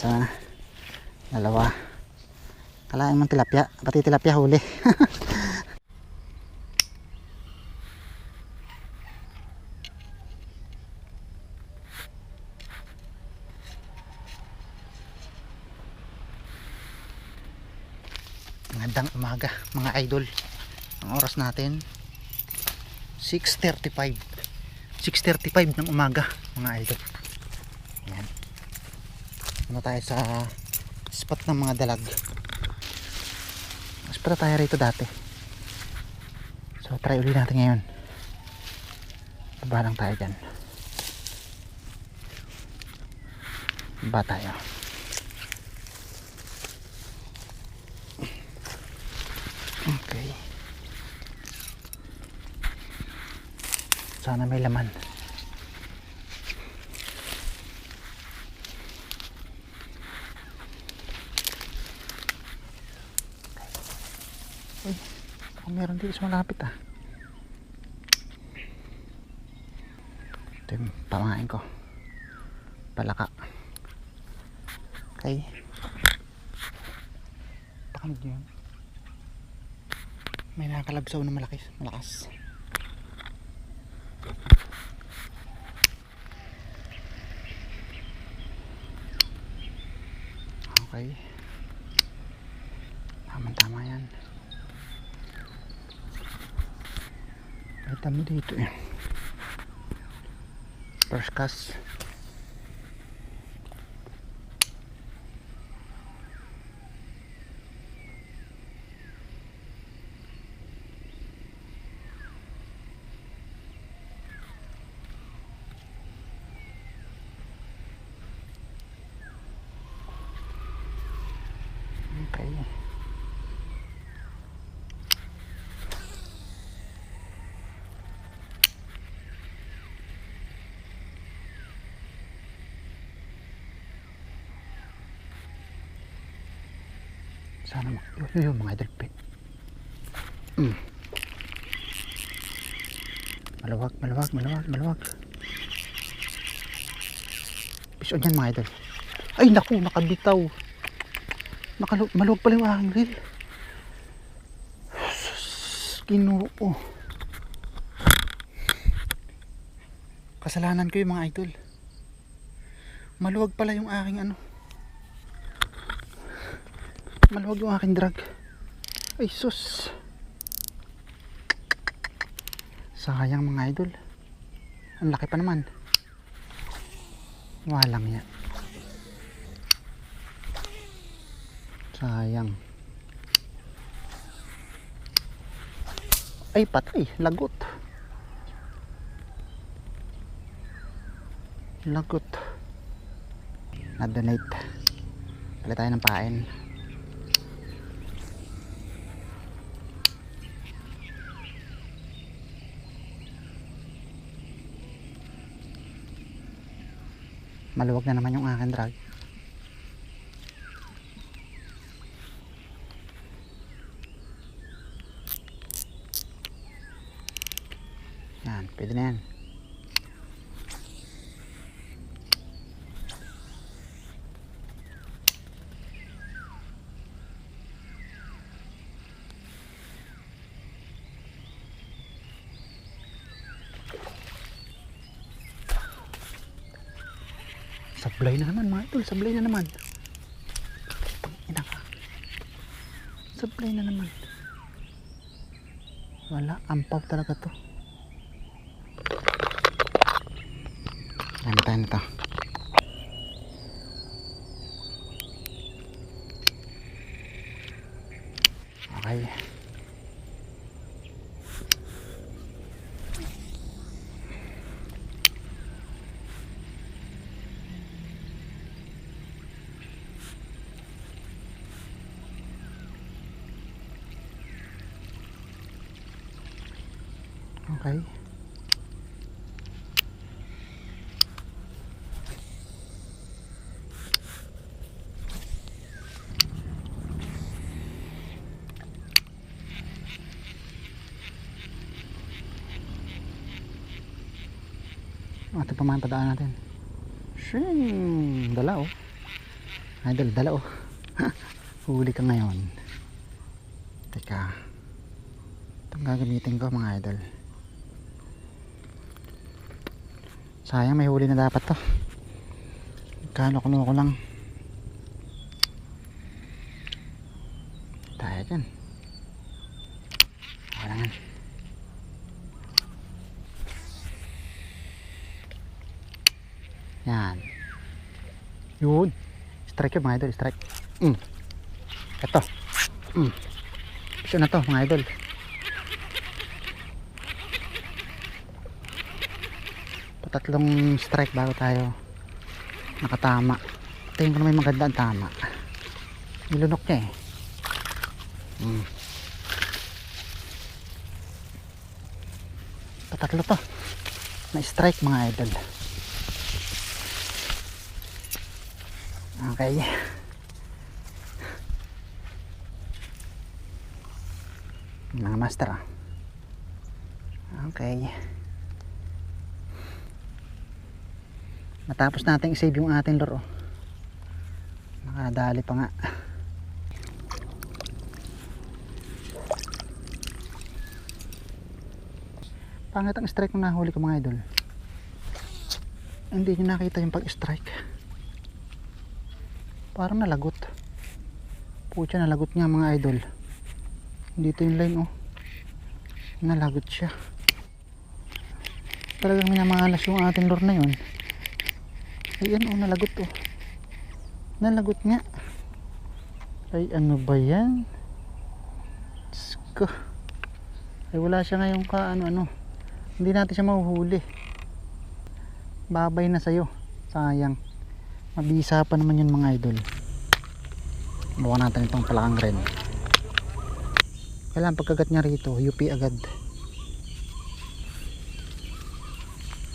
Isa. Dalawa. Kalain mong tilapia. Pati tilapia huli. Magandang umaga mga idol. Ang oras natin 6.35 6.35 ng umaga mga idol. Yan. Ano tayo sa spot ng mga dalag. Mas para tayo rito dati. So try ulit natin ngayon. Baba lang tayo dyan. Baba tayo. Okay. Sana may laman. Meron dito sa malapit ah. Ito yung pamain ko. Palaka. Okay. Pakinig nyo yun. May nakakalabsaw na malaki, malakas. Okay. Tamang tama yan. May dami dito eh. First Sana mak... Yun, mga idol pin. Mm. Maluwag, maluwag, maluwag, maluwag. Piso dyan mga idol. Ay naku, nakabitaw. Nakalu maluwag pala yung. Sus, Ginoo. Kasalanan ko yung mga idol. Maluwag pala yung aking ano. Maluwag yung aking drag. Ay sus. Sayang mga idol. Ang laki pa naman. Walang yan. Sayang. Ay, patay. Lagot. Lagot. Na-donate. Palit tayo ng pain. Maluwag na naman yung aking drag. Yan, pwede na yan. Sablay na naman mga idol, sablay na naman. Ina ka. Sablay na naman. Wala, ampaw talaga to. Dami tayo nito. Okay. Okay. Oh, ito pa man padaan natin. Shing! Dala oh. Idol, dala oh. Huli ka ngayon. Teka. Itong gagamitin ko mga idol. Sayang may huli na dapat to. Kano kuno ko lang. Tayo dyan. Wala nga. Yan. Yun. Strike yun mga idol. Strike. Mm. Ito. Mm. Ito na to mga idol. Patatlong strike bago tayo nakatama. Tingin ko na may maganda ang tama. Nilunok niya eh. Mm. Patatlo to. Na strike mga idol. Okay. Mga master ah. Okay. Matapos natin i-save yung ating laro. Nakadali pa nga. Pangit ang strike ng nahuli ko mga idol. Hindi nyo nakita yung pag-strike. Parang nalagot. Pucha nalagot nga mga idol. Dito yung line oh. Nalagot siya. Talagang minamalas yung ating lure na yun. Ayan oh, nalagot oh. Nalagot nga. Ay ano ba yan? Diyos ko. Ay wala siya ngayon ka ano ano. Hindi natin siya mahuhuli. Babay na sa'yo. Sayang. Mabisa pa naman yun mga idol. Buka natin itong palakang red. Kailangan pagkagat niya rito, UP agad.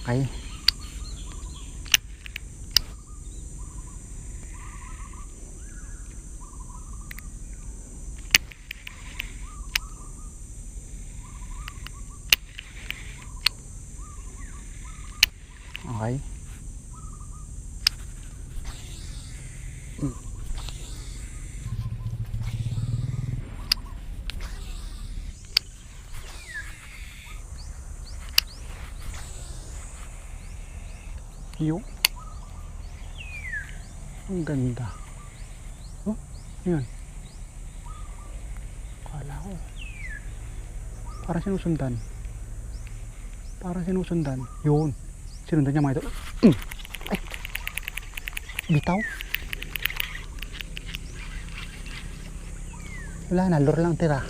Okay. Yo. Ang ganda. Oh, yun. Kala ko. Parang sinusundan. Parang sinusundan. Yun. Sinundan niya mga ito. Mm. Ay. Bitaw. Wala na, lure lang tira.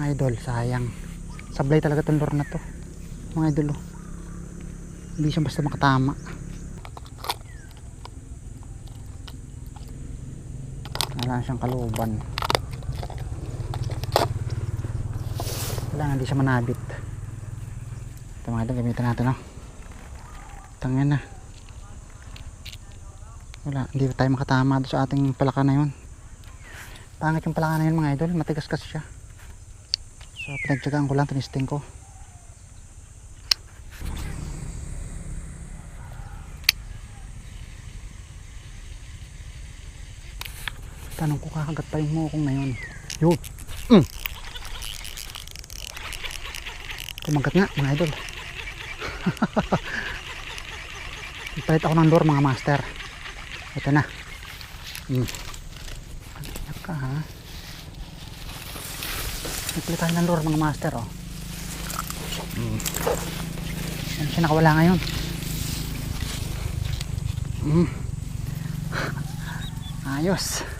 Mga idol, sayang. Sablay talaga itong lure na to. Mga idol, oh. Hindi siya basta makatama. Wala siyang kaluban. Wala nga, hindi siya manabit. Ito mga idol, gamitin natin, no? Tangin na. Wala, hindi tayo makatama doon sa ating palaka na yun. Pangit yung palaka na yun mga idol, matigas kasi siya. So, pinagtsagaan ko lang, tinisting ko. Tanong ko kakagat pa yung mukong na yun. Yun. Mm. Kumagat nga mga idol. Ipalit ako ng lure mga master. Ito na. Mm. Ano ka ha? Ipalit tayo ng lure mga master oh. Mm. Ano siya nakawala ngayon? Mm. Ayos.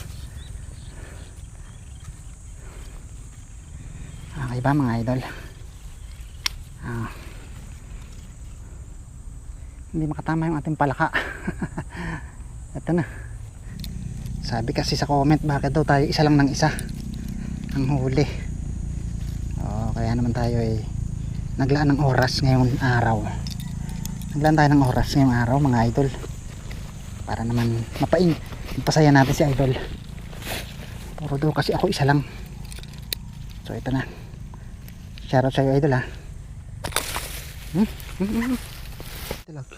Okay ba mga idol? Ah. Hindi makatama yung ating palaka. Ito na. Sabi kasi sa comment bakit daw tayo isa lang ng isa ang huli. Oh, kaya naman tayo ay naglaan ng oras ngayong araw. Naglaan tayo ng oras ngayong araw mga idol. Para naman mapain pasaya natin si idol. Puro daw kasi ako isa lang. So ito na. Shoutout sa iyo idol ha. Hmm? Hmm? hmm, hmm. Tulog.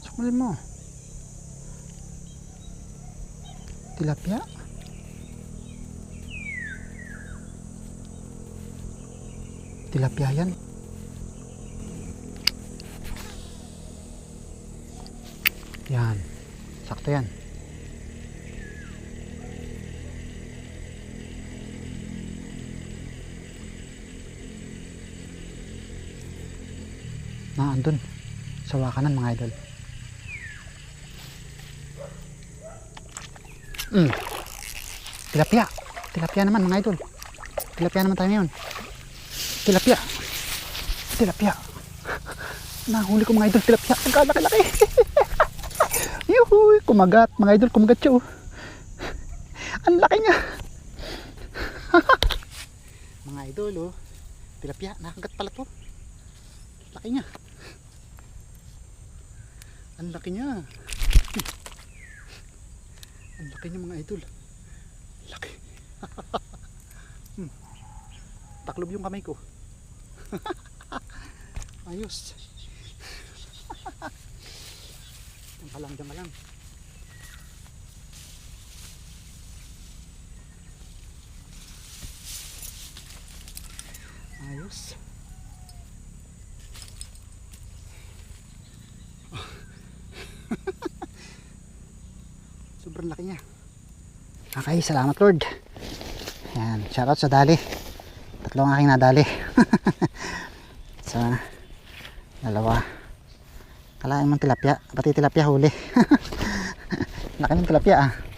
Sumalin mo. Tilapia. Tilapia yan. Yan. Sakto yan. Na andun. Sa wakanan mga idol. Mm. Tilapia. Tilapia naman mga idol. Tilapia naman tayo ngayon. Tilapia. Tilapia. Nahuli ko mga idol tilapia. Ang kalaki-laki. Yuhuy, kumagat. Mga idol, kumagat siya oh. Ang laki niya. mga idol oh. Tilapia, nakagat pala to. Laki niya. Ang laki niya. Ang laki niya mga idol. Laki. hmm. Taklob yung kamay ko. Ayos. Diyan ka lang, diyan ka lang. Ayos. Sobrang laki niya. Okay, salamat Lord. Yan, shoutout sa dali. Tatlo ang aking nadali. sa dalawa. Mong tilapia. Pati tilapia huli. laki ng tilapia ah.